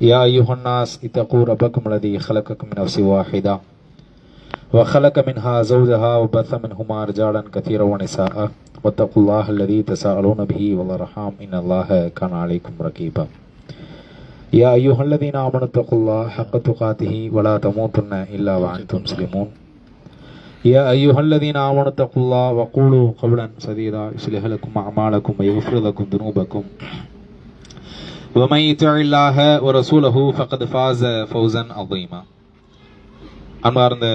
يا أيها الناس اتقوا ربكم الذي خلقكم من نفس واحدة وخلق منها زوجها وبث منهما رجالا كثيرا ونساء. واتقوا الله الذي تساءلون به والأرحام. إن الله كان عليكم رقيبا. يا أيها الذين آمنوا اتقوا الله حق تقاته ولا تموتن إلا وأنتم مسلمون. يا أيها الذين آمنوا اتقوا الله وقولوا قولا سديدا يصلح لكم أعمالكم ويغفر لكم ذنوبكم ومن يطع الله ورسوله فقد فاز فوزا عظيما அன்பார்ந்த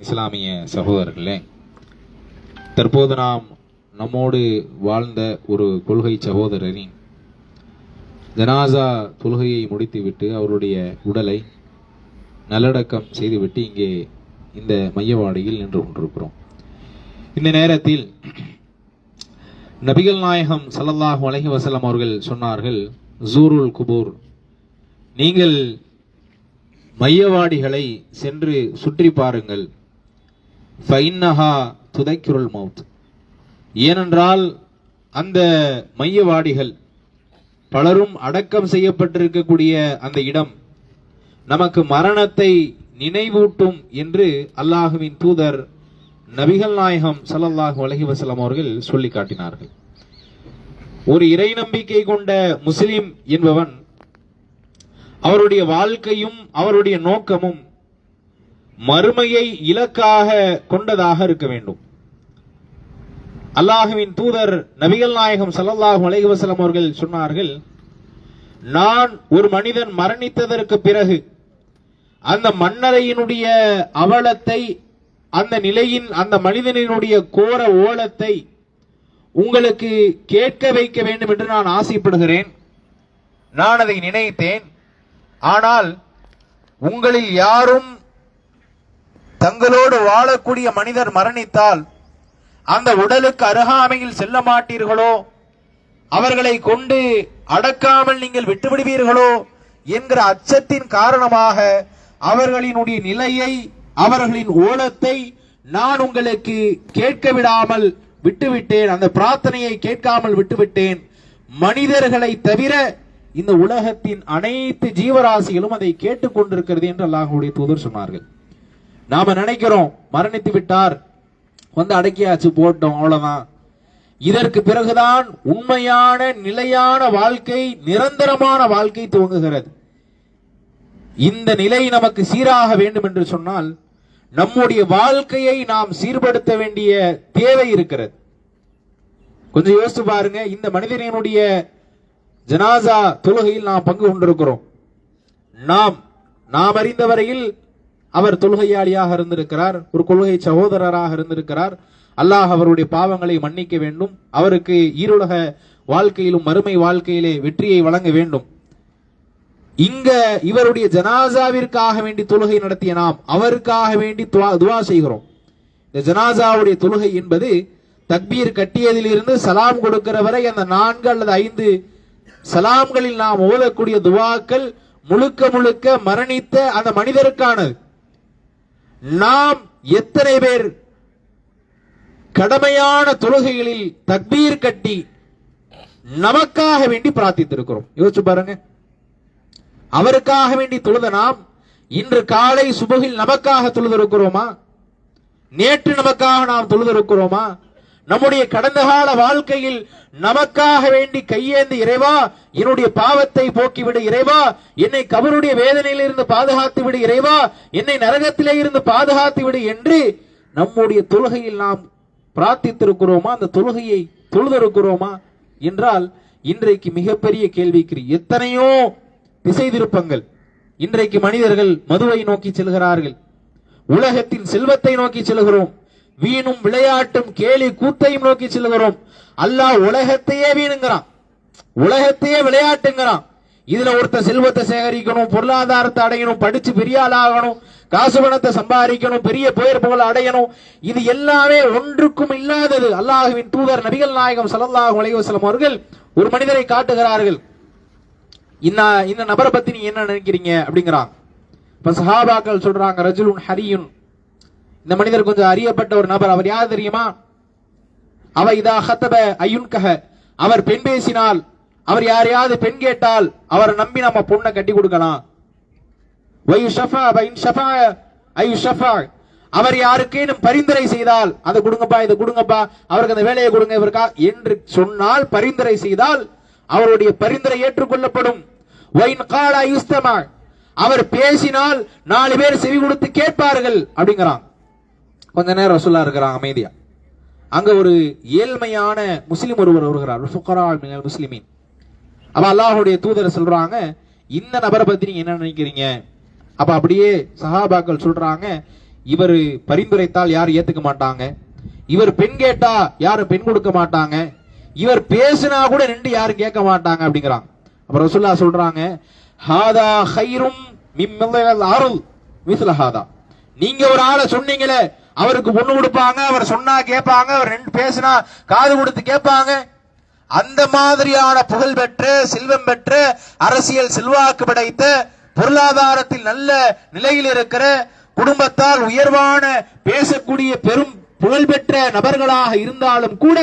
இஸ்லாமிய சகோதரர்களே தற்போது நாம் நம்மோடு வாழ்ந்த ஒரு கொள்கை சகோதரரின் ஜனாசா தொழுகையை முடித்துவிட்டு அவருடைய உடலை நல்லடக்கம் செய்துவிட்டு இங்கே இந்த மையவாடியில் நின்று கொண்டிருக்கிறோம். இந்த நேரத்தில் நபிகள் நாயகம் சல்லல்லாஹு அலஹி வசலம் அவர்கள் சொன்னார்கள் ஜூருல் குபூர் நீங்கள் மையவாடிகளை சென்று சுற்றி பாருங்கள். ஃபைன்னஹா துதைக்குருள் மவுத் ஏனென்றால் அந்த மையவாடிகள் பலரும் அடக்கம் செய்யப்பட்டிருக்கக்கூடிய அந்த இடம் நமக்கு மரணத்தை நினைவூட்டும் என்று அல்லாஹுவின் தூதர் நபிகள் நாயகம் ஸல்லல்லாஹு அலஹி வசலம் அவர்கள் சொல்லி காட்டினார்கள் ஒரு இறை நம்பிக்கை கொண்ட முஸ்லிம் என்பவன் அவருடைய வாழ்க்கையும் அவருடைய நோக்கமும் மறுமையை இலக்காக கொண்டதாக இருக்க வேண்டும். அல்லாஹுவின் தூதர் நபிகள் நாயகம் ஸல்லல்லாஹு அலஹி வசலம் அவர்கள் சொன்னார்கள் நான் ஒரு மனிதன் மரணித்ததற்கு பிறகு அந்த மன்னரையினுடைய அவலத்தை அந்த நிலையின் அந்த மனிதனினுடைய கோர ஓலத்தை உங்களுக்கு கேட்க வைக்க வேண்டும் என்று நான் ஆசைப்படுகிறேன். நான் அதை நினைத்தேன். ஆனால் உங்களில் யாரும் தங்களோடு வாழக்கூடிய மனிதர் மரணித்தால் அந்த உடலுக்கு அருகாமையில் செல்ல மாட்டீர்களோ? அவர்களை கொண்டு அடக்காமல் நீங்கள் விட்டுவிடுவீர்களோ? என்கிற அச்சத்தின் காரணமாக அவர்களினுடைய நிலையை அவர்களின் ஓலத்தை நான் உங்களுக்கு கேட்க விடாமல் விட்டுவிட்டேன். அந்த பிரார்த்தனையை கேட்காமல் விட்டுவிட்டேன். மனிதர்களை தவிர இந்த உலகத்தின் அனைத்து ஜீவராசிகளும் அதை கேட்டுக்கொண்டிருக்கிறது என்று அல்லாஹுடைய தூதர் சொன்னார்கள். நாம நினைக்கிறோம் மரணித்து விட்டார். வந்து அடக்கியாச்சு போட்டோம் அவ்வளவுதான். இதற்கு பிறகுதான் உண்மையான நிலையான வாழ்க்கை நிரந்தரமான வாழ்க்கை துவங்குகிறது. இந்த நிலை நமக்கு சீராக வேண்டும் என்று சொன்னால் நம்முடைய வாழ்க்கையை நாம் சீர்படுத்த வேண்டிய தேவை இருக்கிறது. கொஞ்சம் யோசித்து பாருங்க இந்த மனிதனினுடைய ஜனாசா தொழுகையில் நாம் பங்கு கொண்டிருக்கிறோம். நாம் நாம் அறிந்த வரையில் அவர் தொழுகையாளியாக இருந்திருக்கிறார் ஒரு கொள்கை சகோதரராக இருந்திருக்கிறார். அல்லாஹ் அவருடைய பாவங்களை மன்னிக்க வேண்டும். அவருக்கு ஈருலக வாழ்க்கையிலும் மறுமை வாழ்க்கையிலே வெற்றியை வழங்க வேண்டும். இங்க இவருடைய ஜனாசாவிற்காக வேண்டி தொழுகை நடத்திய நாம் அவருக்காக வேண்டி துவா- துவா செய்கிறோம். இந்த ஜனாசாவுடைய தொழுகை என்பது தக்பீர் கட்டியதிலிருந்து சலாம் கொடுக்கிற வரை அந்த நான்கு அல்லது ஐந்து சலாம்களில் நாம் ஓதக்கூடிய துவாக்கள் முழுக்க முழுக்க மரணித்த அந்த மனிதருக்கானது. நாம் எத்தனை பேர் கடமையான தொழுகைகளில் தக்பீர் கட்டி நமக்காக வேண்டி பிரார்த்தித்திருக்கிறோம். யோசிச்சு பாருங்க. அவருக்காக வேண்டி தொழுத நாம் இன்று காலை சுபகில் நமக்காக தொழுதிருக்கிறோமா? நேற்று நமக்காக நாம் தொழுதிருக்கிறோமா? நம்முடைய கடந்த கால வாழ்க்கையில் நமக்காக வேண்டி கையேந்து இறைவா என்னுடைய பாவத்தை போக்கிவிடு இறைவா என்னை கபருடைய வேதனையிலிருந்து பாதுகாத்து விடு இறைவா என்னை நரகத்திலே இருந்து பாதுகாத்து விடு என்று நம்முடைய தொழுகையில் நாம் பிரார்த்தித்திருக்கிறோமா? அந்த தொழுகையை தொழுதிருக்கிறோமா? என்றால் இன்றைக்கு மிகப்பெரிய கேள்விக்குறி எத்தனையோ திசை திருப்பங்கள் இன்றைக்கு மனிதர்கள் மதுவை நோக்கி செல்கிறார்கள். உலகத்தின் செல்வத்தை நோக்கி செல்கிறோம். வீணும் விளையாட்டும் கேலி கூத்தையும் நோக்கி செல்கிறோம். அல்லாஹ் உலகத்தையே வீணுங்கிறான். உலகத்தையே விளையாட்டுங்கிறான். இதுல ஒருத்தன் செல்வத்தை சேகரிக்கணும் பொருளாதாரத்தை அடையணும் படிச்சு பெரிய ஆளாகணும் காசு பணத்தை சம்பாதிக்கணும் பெரிய பெயர் புகழ் அடையணும். இது எல்லாமே ஒன்றுக்கும் இல்லாதது. அல்லாஹுவின் தூதர் நபிகள் நாயகம் ஸல்லல்லாஹு அலைவசலம் அவர்கள் ஒரு மனிதரை காட்டுகிறார்கள். இந்த இந்த நபரை பத்தி நீ என்ன நினைக்கிறீங்க அப்படிங்கிறான். இப்ப சஹாபாக்கள் சொல்றாங்க ரஜுலுன் ஹரியுன். இந்த மனிதர் கொஞ்சம் அறியப்பட்ட ஒரு நபர். அவர் யார் தெரியுமா? அவ இதா ஹத்தப ஐயுன்கஹ. அவர் பெண் பேசினால் அவர் யாரையாவது பெண் கேட்டால் அவரை நம்பி நம்ம பொண்ணை கட்டி கொடுக்கலாம். வயு ஷஃபா பைன் ஷஃபா ஐயு ஷஃபா. அவர் யாருக்கேனும் பரிந்துரை செய்தால் அதை கொடுங்கப்பா இதை கொடுங்கப்பா அவருக்கு அந்த வேலையை கொடுங்க இவருக்கா என்று சொன்னால் பரிந்துரை செய்தால் அவருடைய பரிந்துரை ஏற்றுக்கொள்ளப்படும். அவர் பேசினால் நாலு பேர் செவி கொடுத்து கேட்பார்கள் அப்படிங்கிறான். கொஞ்ச நேரம் ரசூல்லா இருக்கிறான் அமைதியா. அங்க ஒரு ஏழ்மையான முஸ்லிம் ஒருவர் வருகிறார் ஃபுகரா மினல் அப்ப அல்லாஹுடைய தூதர் சொல்றாங்க இந்த நபரை பத்தி நீங்க என்ன நினைக்கிறீங்க? அப்ப அப்படியே சஹாபாக்கள் சொல்றாங்க இவர் பரிந்துரைத்தால் யாரும் ஏத்துக்க மாட்டாங்க? இவர் பெண் கேட்டா யாரும் பெண் கொடுக்க மாட்டாங்க? இவர் பேசினா கூட நின்று யாரும் கேட்க மாட்டாங்க அப்படிங்கிறாங்க அப்புறம் ரசுல்லா சொல்றாங்க ஹாதா ஹைரும் மிம்மல் அருள் மிஸ்ல ஹாதா நீங்க ஒரு ஆளை சொன்னீங்களே அவருக்கு பொண்ணு கொடுப்பாங்க அவர் சொன்னா கேட்பாங்க அவர் ரெண்டு பேசினா காது கொடுத்து கேட்பாங்க. அந்த மாதிரியான புகழ் பெற்ற செல்வம் பெற்ற அரசியல் செல்வாக்கு படைத்த பொருளாதாரத்தில் நல்ல நிலையில் இருக்கிற குடும்பத்தால் உயர்வான பேசக்கூடிய பெரும் புகழ் பெற்ற நபர்களாக இருந்தாலும் கூட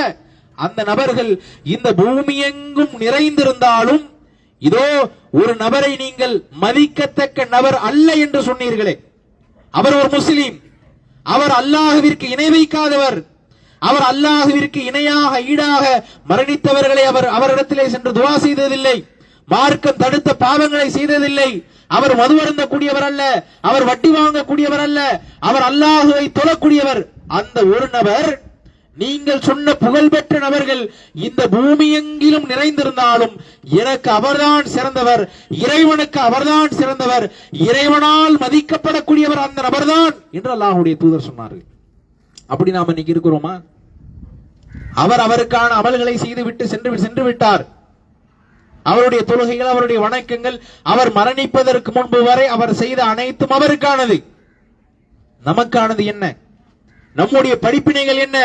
அந்த நபர்கள் இந்த பூமியெங்கும் நிறைந்திருந்தாலும் இதோ ஒரு நபரை நீங்கள் மதிக்கத்தக்க நபர் அல்ல என்று சொன்னீர்களே. அவர் ஒரு முஸ்லீம். அவர் அல்லாஹுவிற்கு இணை வைக்காதவர். அவர் அல்லாஹுவிற்கு இணையாக ஈடாக மரணித்தவர்களை அவர் அவரிடத்திலே சென்று துவா செய்ததில்லை. மார்க்கம் தடுத்த பாவங்களை செய்ததில்லை. அவர் மது அருந்தக்கூடியவர் அல்ல. அவர் வட்டி வாங்கக்கூடியவர் அல்ல. அவர் அல்லாஹுவை தொழக்கூடியவர். அந்த ஒரு நபர் நீங்கள் சொன்ன புகழ்பெற்ற நபர்கள் இந்த பூமியெங்கிலும் நிறைந்திருந்தாலும் எனக்கு அவர்தான் சிறந்தவர் இறைவனுக்கு அவர்தான் சிறந்தவர் இறைவனால் மதிக்கப்படக்கூடியவர் அந்த நபர்தான் என்று அல்லாஹுடைய தூதர் சொன்னார்கள். அப்படி நாம் இன்னைக்கு இருக்கிறோமா? அவர் அவருக்கான அமல்களை செய்து விட்டு சென்று சென்று விட்டார். அவருடைய தொழுகைகள் அவருடைய வணக்கங்கள் அவர் மரணிப்பதற்கு முன்பு வரை அவர் செய்த அனைத்தும் அவருக்கானது. நமக்கானது என்ன? நம்முடைய படிப்பினைகள் என்ன?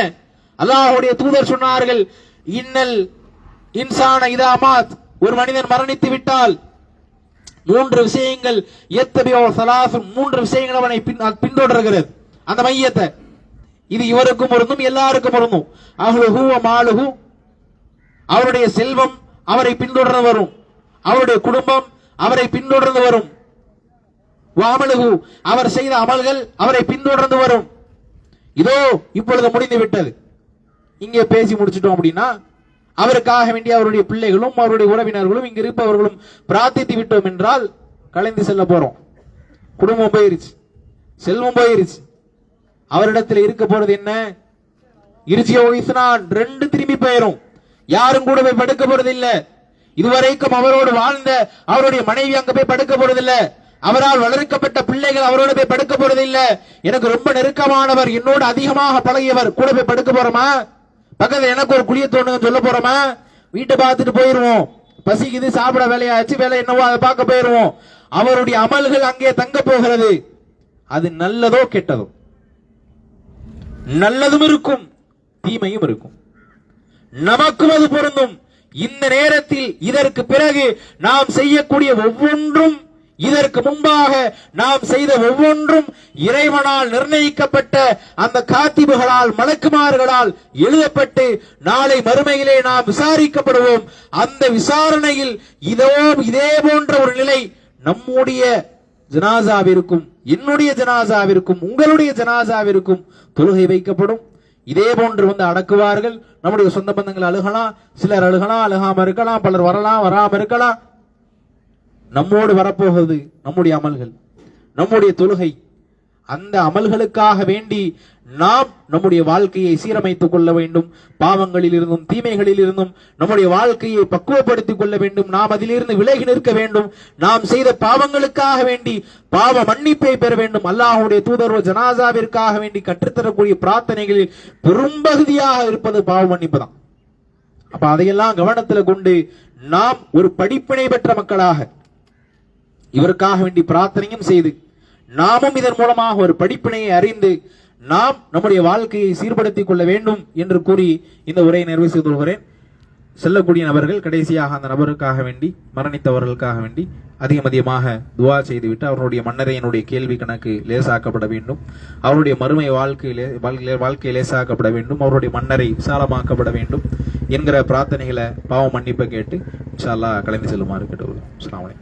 அல்லாஹுடைய தூதர் சொன்னார்கள் இன்னல் இன்சான இதாமாத் ஒரு மனிதன் மரணித்து விட்டால் மூன்று விஷயங்கள் எத்தபியோ சலாசும் மூன்று விஷயங்கள் அவனை பின் பின்தொடர்கிறது. அந்த மையத்தை. இது இவருக்கும் பொருந்தும் எல்லாருக்கும் பொருந்தும். அஹ்லுஹு வ மாலுஹு அவருடைய செல்வம் அவரை பின்தொடர்ந்து வரும். அவருடைய குடும்பம் அவரை பின்தொடர்ந்து வரும். வாமலுகு அவர் செய்த அமல்கள் அவரை பின்தொடர்ந்து வரும். இதோ இப்பொழுது முடிந்து விட்டது. இங்கே பேசி முடிச்சிட்டோம் அப்படின்னா அவருக்காக வேண்டிய அவருடைய பிள்ளைகளும் அவருடைய உறவினர்களும் இங்கு இருப்பவர்களும் பிரார்த்தித்து விட்டோம் என்றால் கலைந்து செல்ல போறோம். குடும்பம் போயிருச்சு. செல்வம் போயிருச்சு. அவரிடத்தில் இருக்க போறது என்ன? இருச்சிய வயசுனா ரெண்டு திரும்பி போயிரும். யாரும் கூட போய் படுக்க போறது இல்ல. இதுவரைக்கும் அவரோடு வாழ்ந்த அவருடைய மனைவி அங்க போய் படுக்க போறது இல்ல. அவரால் வளர்க்கப்பட்ட பிள்ளைகள் அவரோட போய் படுக்க போறது இல்ல. எனக்கு ரொம்ப நெருக்கமானவர் என்னோடு அதிகமாக பழகியவர் கூட போய் படுக்க போறோமா? பக்கத்துல எனக்கு ஒரு குழிய தோணுங்க சொல்ல போறோமா? வீட்டை பார்த்துட்டு போயிருவோம். பசிக்குது சாப்பிட வேலையாச்சு வேலை என்னவோ அதை பார்க்க போயிருவோம். அவருடைய அமல்கள் அங்கே தங்க போகிறது. அது நல்லதோ கெட்டதோ? நல்லதும் இருக்கும் தீமையும் இருக்கும். நமக்கும் அது பொருந்தும். இந்த நேரத்தில் இதற்கு பிறகு நாம் செய்யக்கூடிய ஒவ்வொன்றும் இதற்கு முன்பாக நாம் செய்த ஒவ்வொன்றும் இறைவனால் நிர்ணயிக்கப்பட்ட அந்த காத்திபுகளால் மலக்குமார்களால் எழுதப்பட்டு நாளை மறுமையிலே நாம் விசாரிக்கப்படுவோம். அந்த விசாரணையில் இதோ இதே போன்ற ஒரு நிலை நம்முடைய ஜனாசாவிற்கும் என்னுடைய ஜனாசாவிற்கும் உங்களுடைய ஜனாசாவிற்கும் தொழுகை வைக்கப்படும். இதே போன்று வந்து அடக்குவார்கள். நம்முடைய சொந்த பந்தங்கள் அழுகலாம் சிலர் அழுகலாம் அழுகாம இருக்கலாம் பலர் வரலாம் வராம இருக்கலாம். நம்மோடு வரப்போகிறது நம்முடைய அமல்கள் நம்முடைய தொழுகை. அந்த அமல்களுக்காக வேண்டி நாம் நம்முடைய வாழ்க்கையை சீரமைத்துக் கொள்ள வேண்டும். பாவங்களில் இருந்தும் தீமைகளில் இருந்தும் நம்முடைய வாழ்க்கையை பக்குவப்படுத்திக் கொள்ள வேண்டும். நாம் அதிலிருந்து விலகி நிற்க வேண்டும். நாம் செய்த பாவங்களுக்காக வேண்டி பாவ மன்னிப்பை பெற வேண்டும். அல்லாஹுடைய தூதர்வ ஜனாசாவிற்காக வேண்டி கற்றுத்தரக்கூடிய பிரார்த்தனைகளில் பெரும்பகுதியாக இருப்பது பாவ மன்னிப்பு தான். அப்ப அதையெல்லாம் கவனத்தில் கொண்டு நாம் ஒரு படிப்பினை பெற்ற மக்களாக இவருக்காக வேண்டி பிரார்த்தனையும் செய்து நாமும் இதன் மூலமாக ஒரு படிப்பினையை அறிந்து நாம் நம்முடைய வாழ்க்கையை சீர்படுத்திக் கொள்ள வேண்டும் என்று கூறி இந்த உரையை நிறைவு செய்து கொள்கிறேன். செல்லக்கூடிய நபர்கள் கடைசியாக அந்த நபருக்காக வேண்டி மரணித்தவர்களுக்காக வேண்டி அதிகம் அதிகமாக துவா செய்துவிட்டு அவருடைய மன்னரையனுடைய கேள்வி கணக்கு லேசாக்கப்பட வேண்டும். அவருடைய மறுமை வாழ்க்கையிலே வாழ்க்கை லேசாக்கப்பட வேண்டும். அவருடைய மன்னரை விசாலமாக்கப்பட வேண்டும் என்கிற பிரார்த்தனைகளை பாவம் மன்னிப்பை கேட்டு இன்ஷால்லா கலந்து செல்லுமாறு கேட்டு அஸ்ஸலாமு